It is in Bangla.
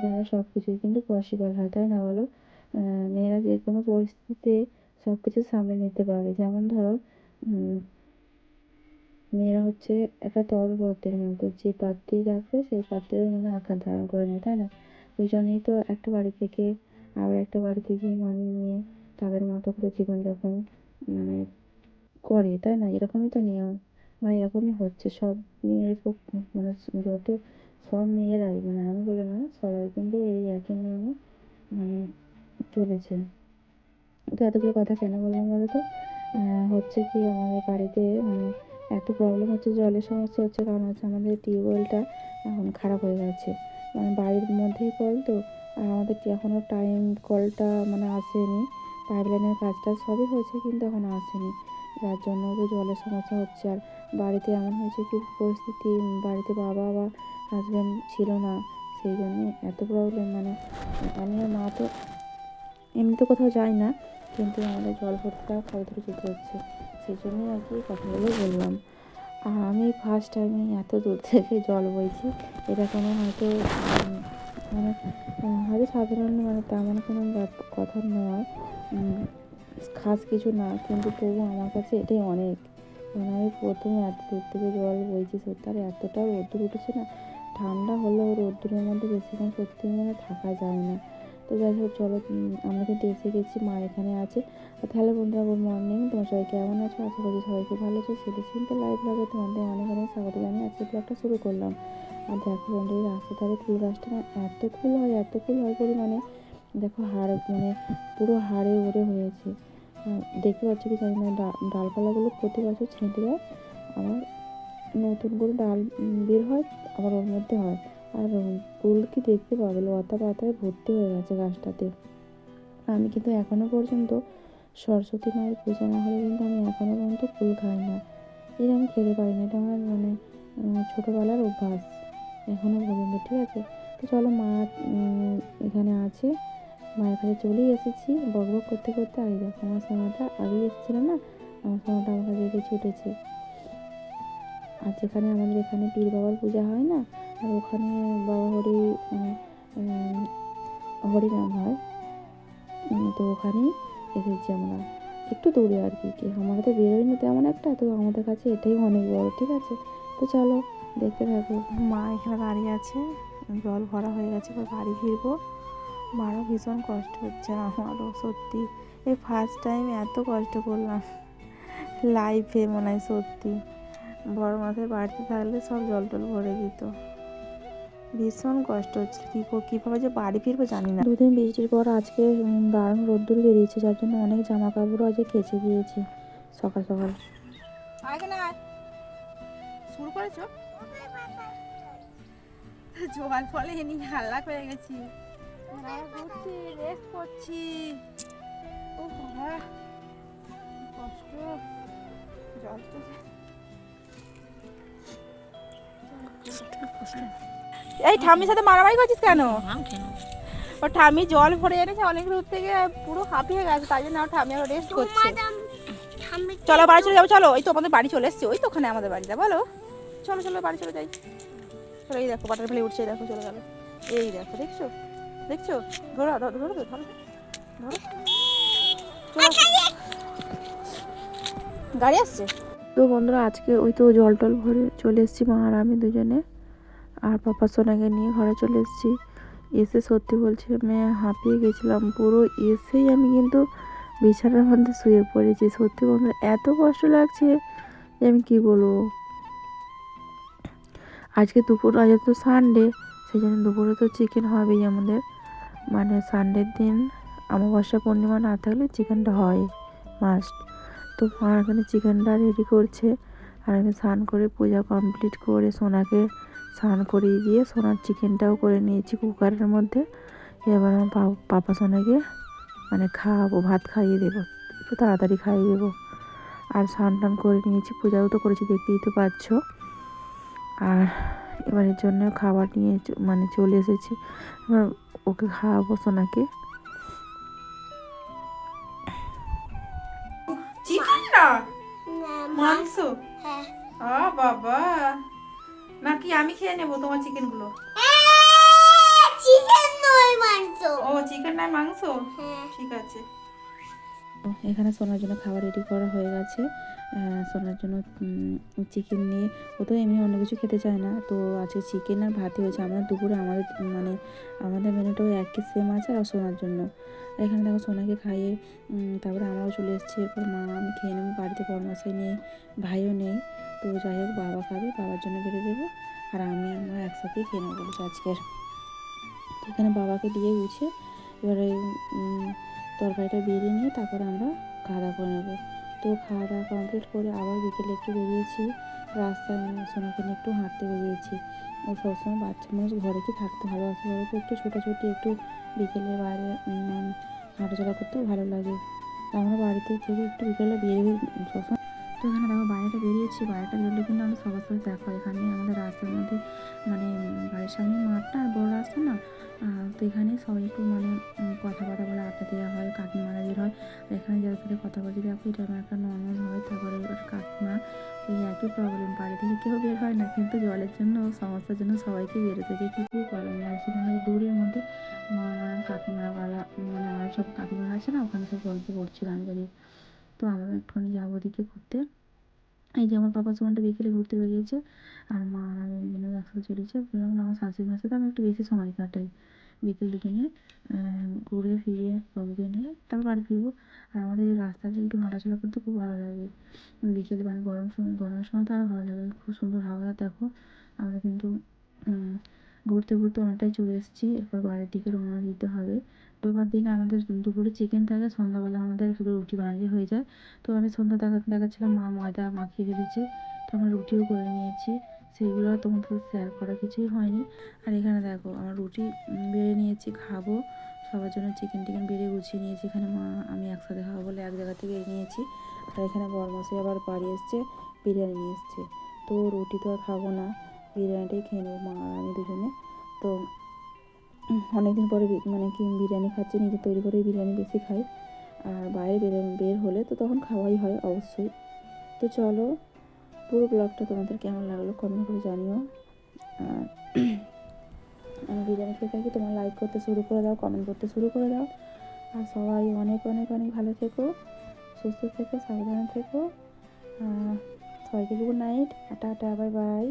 মেয়েদের সব কিছুই কিন্তু পসিবল হয় তাই না বলো মেয়েরা যে কোনো পরিস্থিতিতে সব কিছু সামলে নিতে পারে যেমন ধরো মেয়েরা হচ্ছে একটা তরবর্তের মতো যে পাত্রেই রাখবে সেই পাত্রের মধ্যে আকার ধারণ করে নেয়, তাই না? ওই জন্যই তো একটা বাড়ি থেকে আবার একটা বাড়িতে গিয়ে মানিয়ে নিয়ে তাদের মতো করে জীবনযাপন মানে করে, তাই না? এরকমই তো নিয়ম বা এরকমই হচ্ছে। সব মেয়ের মানে যত সব মেয়েরাই মানে আমি বলে না সবাই কিন্তু এই একই নিয়মে মানে চলেছে তো এতগুলো কথা কেন বললাম বলো তো আহ, হচ্ছে কি আমাদের বাড়িতে মানে এত প্রবলেম হচ্ছে জলের সমস্যা হচ্ছে কারণ হচ্ছে আমাদের টিউবওয়েলটা এখন খারাপ হয়ে গেছে মানে বাড়ির মধ্যেই কল তো আর আমাদের এখনও টাইম কলটা মানে আসেনি পাইপ লাইনের কাজটা সবই হয়েছে কিন্তু এখনও আসেনি যার জন্য জলের সমস্যা হচ্ছে। আর বাড়িতে এমন হয়েছে কি, পরিস্থিতি, বাড়িতে বাবা বা হাজব্যান্ড ছিল না, সেই জন্যে এত প্রবলেম মানে আমি আর মা তো এমনিতে কোথাও যাই না, কিন্তু আমাদের জল ভর্তিটা কবে থেকে যেতে হচ্ছে, সেই জন্যই আর কি কথাগুলো বললাম। আর আমি ফার্স্ট টাইমে এত দূর থেকে জল বইছি, এটা কোনো হয়তো মানে হয়তো সাধারণ মানে তেমন কোনো কথা নয়। খাস কিছু না, কিন্তু তবু আমার কাছে এটাই অনেক। মানে আমি প্রথমে এত দূর থেকে জল বইছি সত্যি আর এতটা রোদ্দুর উঠেছে না, ঠান্ডা হলেও রোদ্দুরের মধ্যে বেশিক্ষণ সত্যি মানে থাকা যায় না। তো যাই হোক, চলো আমরা কিন্তু এসে গেছি, মা এখানে আছে। তাহলে বন্ধুরা, গুড মর্নিং, তোমার সবাই কেমন আছো? আশা করছি সবাই খুব ভালো আছো। সেটা সিম্পল লাইফ ব্লগে তোমাদের অনেক অনেক স্বাগত জানিয়ে আজকে ব্লগটা শুরু করলাম। আর দেখো বন্ধুরা, রাস্তার ধারে ফুল গাছটা না এত ফুল হয়, এত ফুল হয় পরিমাণে। দেখো হাড় মানে পুরো হাড়ে ওড়ে হয়েছে। দেখতে পাচ্ছ কি জানি না ডালপালাগুলো প্রতি বছর ছেঁটে দেয় আবার নতুন করে ডাল বের হয়, আবার ওর মধ্যে হয়। আর ফুল কি দেখতে পাবে? লতা পাতায় ভর্তি হয়ে গেছে গাছটাতে। আমি কিন্তু এখনও পর্যন্ত সরস্বতী মায়ের পূজা না হলে কিন্তু আমি এখনও পর্যন্ত ফুল খাই না। এটা আমি খেতে পারি না, এটা আমার মানে ছোটোবেলার অভ্যাস। এখনও পর্যন্ত, ঠিক আছে? তো চলো মা এখানে আছে। মায়ের কাছে চলেই এসেছি। বক বক করতে করতে এই দেখো আমার সোনাটা আগেই এসেছিল না? আমার সোনাটা আমার কাছে দেখে ছুটেছে। আর যেখানে আমাদের এখানে পীর বাবার পূজা হয় না, আর ওখানে বাবা হরি মানে হরিনাম হয় তো ওখানেই এসেছি আমরা। একটু দূরে আর কি কি আমরা তো বেরোইনি তেমন একটা, তো আমাদের কাছে এটাই অনেক বড়, ঠিক আছে? তো চলো, দেখতে থাকো। মা এখানে দাঁড়িয়ে আছে, জল ভরা হয়ে গেছে বাড়ি ফিরবো। মারও ভীষণ কষ্ট হচ্ছে আমারও সত্যি। এই ফার্স্ট টাইম এত কষ্ট করলাম। লাইফে মনে হয় সত্যি। বড় মাথায় বাড়িতে থাকলে সব জল টল ভরে দিত। ভীষণ কষ্ট হচ্ছে। কী কো- কীভাবে যে বাড়ি ফিরবো জানি না। দুদিন বৃষ্টির পর আজকে দারুণ রোদ্দুর বেরিয়েছে যার জন্য অনেক জামা কাপড়ও আজকে কেচে দিয়েছি। সকাল সকাল। শুরু করেছ? জল ফলে এনি হাল্লা হয়ে গেছি। ঘুরছি রেস্ট করছি। ও বাবা কষ্ট। জল তো এই ঠাম্মির সাথে মারামারি করছিস কেন? ও ঠাম্মি জল ভরে এনেছে অনেক দূর থেকে পুরো হাঁপিয়ে গেছে তাই জন্য ঠাম্মি আবার রেস্ট করছে। চলো বাড়ি চলে যাব চলো। ওই তো আমাদের বাড়ি চলে এসছে ওই তো ওখানে আমাদের বাড়িটা বলো। চলো চলো বাড়ি চলে যাই। চলো এই দেখো বাটার ফেলে উঠছে দেখো চলে গেল এই দেখো দেখছ? দেখছ? ধরো ধরো ধরো ধরো ধরো। গাড়ি আসছে? তো বন্ধুরা, আজকে ওই তো জল টল ভরে চলে এসেছি মা আর আমি দুজনে। আর পাপা সোনাকে নিয়ে ঘরে চলে এসেছি। এসে সত্যি বলছি, আমি হাঁপিয়ে গেছিলাম। পুরো এসেই আমি কিন্তু বিছানার মধ্যে শুয়ে পড়েছি। সত্যি বন্ধুরা, এত কষ্ট লাগছে যে আমি কি বলব? আজকে দুপুর, আজ তো সানডে সেই জন্য দুপুরে তো চিকেন হবেই আমাদের। মানে সানডের দিন অমাবস্যা পূর্ণিমা না থাকলে চিকেনটা হয় মাস্ট তো মা এখানে চিকেনটা রেডি করছে। আর আমি স্নান করে পূজা কমপ্লিট করে সোনাকে স্নান করিয়ে দিয়ে সোনার চিকেনটাও করে নিয়েছি কুকারের মধ্যে। এবার আমার পাপা সোনাকে মানে খাওয়াবো, ভাত খাইয়ে দেবো, একটু তাড়াতাড়ি খাইয়ে দেবো। আর স্নান টান করে নিয়েছি, পূজাও তো করেছি, দেখতেই তো পাচ্ছ। আর এবারের জন্য খাবার নিয়ে মানে চলে এসেছি। এবার ওকে খাওয়াবো সোনাকে চিকেন না মাংস ও বাবা নাকি আমি খেয়ে নেব তোমার চিকেনগুলো চিকেন মাংস ও চিকেন নয় মাংস ঠিক আছে এখানে সোনার জন্য খাবার রেডি করা হয়ে গেছে। সোনার জন্য চিকেন নিয়ে। ও তো এমনি অন্য কিছু খেতে চায় না। তো আজকে চিকেন আর ভাতই হয়েছে। আমরা দুপুরে আমাদের মানে আমাদের মেনুটাও একই সেম আছে আর সোনার জন্য। এখানে দেখো সোনাকে খাইয়ে তারপরে আমরাও চলে এসেছি। এরপর মা আমি খেয়ে নেব বাড়িতে পরমাশাই নেই, ভাইও নেই। তো যাই হোক, বাবা খাবে, বাবার জন্য বেড়ে দেবো। আর আমি আমরা একসাথেই খেয়ে নেব বলেছি আজকের এখানে বাবাকে দিয়ে গুছিয়ে এবারে তরকারিটা বেরিয়ে নিয়ে তারপরে আমরা খাওয়া দাওয়া করে নেব। তো খাওয়া দাওয়া কমপ্লিট করে আবার বিকেলে একটু বেরিয়েছি। রাস্তায় সোনাকে নিয়ে একটু হাঁটতে বেরিয়েছি। ও সবসময় বাচ্চা মানুষ ঘরে কি থাকতে ভালোবাসে ঘরে তো? একটু ছোটাছুটি, একটু বিকেলে বাইরে হাঁটাচলা করতেও ভালো লাগে। আমরা বাড়িতে থেকে একটু বিকেলে বেরিয়ে সবসময় তো এখানে দেখো বাইরেটা বেরিয়েছি। বাইরেটা বেরোলে কিন্তু আমরা সবার সাথে দেখো এখানে আমাদের রাস্তার মধ্যে মানে বাড়ির সামনে মাঠটা আর বড় রাস্তা না। তো এখানে সবাই একটু মানে কথা কথা বলে আড্ডা দেওয়া হয়, কাকিমারা বের হয়। আর এখানে যাদের সাথে কথা বলছি, দেখো এটা আমার একটা ননদ হয়, তারপরে কাকিমা। এই একই প্রবলেম বাড়ি থেকে কেউ বের হয় না। কিন্তু জলের জন্য সমস্যার জন্য সবাইকে বেরোতে যে কী কী করেন আর সেখানে দূরের মধ্যে আমার কাকিমারা মানে আমার সব কাকিমারা আছে না, ওখানে সব গল্প করছিল আমি দাঁড়িয়ে তো আমরা একটুখানি যাব ওদিকে ঘুরতে। এই যে আমার পাপা সময়টা বিকেলে ঘুরতে বেরিয়েছে, আর মা আর আমি দুজনে একসাথে চলেছে। আমার শাশুড়ি মার সাথে আমি একটু বেশি সময় কাটাই। বিকেল দিকে ঘুরে ফিরে সবকে নিয়ে, তারপর বাড়ি ফিরবো। আর আমাদের এই রাস্তাতে একটু হাঁটাচলা করতে খুব ভালো লাগে। বিকেলে মানে গরম সময় গরমের সময় তো আরও ভালো লাগে খুব সুন্দর হাওয়া, দেখো। আমরা কিন্তু ঘুরতে ঘুরতে অনেকটাই চলে এসেছি। এরপর বাড়ির দিকে রওনা দিতে হবে। রবিবার দিন আমাদের দুপুরে চিকেন থাকে, সন্ধ্যাবেলা আমাদের শুধু রুটি বানালে হয়ে যায়। তো আমি সন্ধ্যা দেখা দেখাচ্ছিলাম, মা ময়দা মাখিয়ে রেখেছে তো আমরা রুটিও করে নিয়েছি। সেইগুলো তোমাদের শেয়ার করা কিছুই হয়নি। আর এখানে দেখো, আমার রুটি বেড়ে নিয়েছি, খাব। সবার জন্য চিকেন টিকেন বেড়ে গুছিয়ে নিয়েছি, এখানে মা, আমি একসাথে খাব বলে এক জায়গা থেকে নিয়েছি। আর এখানে বরমাসে আবার বাড়ি এসছে, বিরিয়ানি নিয়ে এসছে। তো রুটি তো আর খাব না, বিরিয়ানিটাই খেয়ে নেব মা আর আমি দুজনে। তো অনেকদিন পরে মানে কি বিরিয়ানি খাচ্ছি, নিজে তৈরি করে বিরিয়ানি বেশি খাই। আর বাইরে বের বের হলে তো তখন খাওয়াই হয় অবশ্যই। তো চলো, পুরো ব্লগটা তোমাদের কেমন লাগল কমেন্ট করে জানিও। আর আমি বিরিয়ানি খেয়ে থাকি, তোমার লাইক করতে শুরু করে দাও কমেন্ট করতে শুরু করে দাও। আর সবাই অনেক অনেক অনেক ভালো থেকো, সুস্থ থেকো, সাবধানে থেকো। সবাইকে good night tata bye bye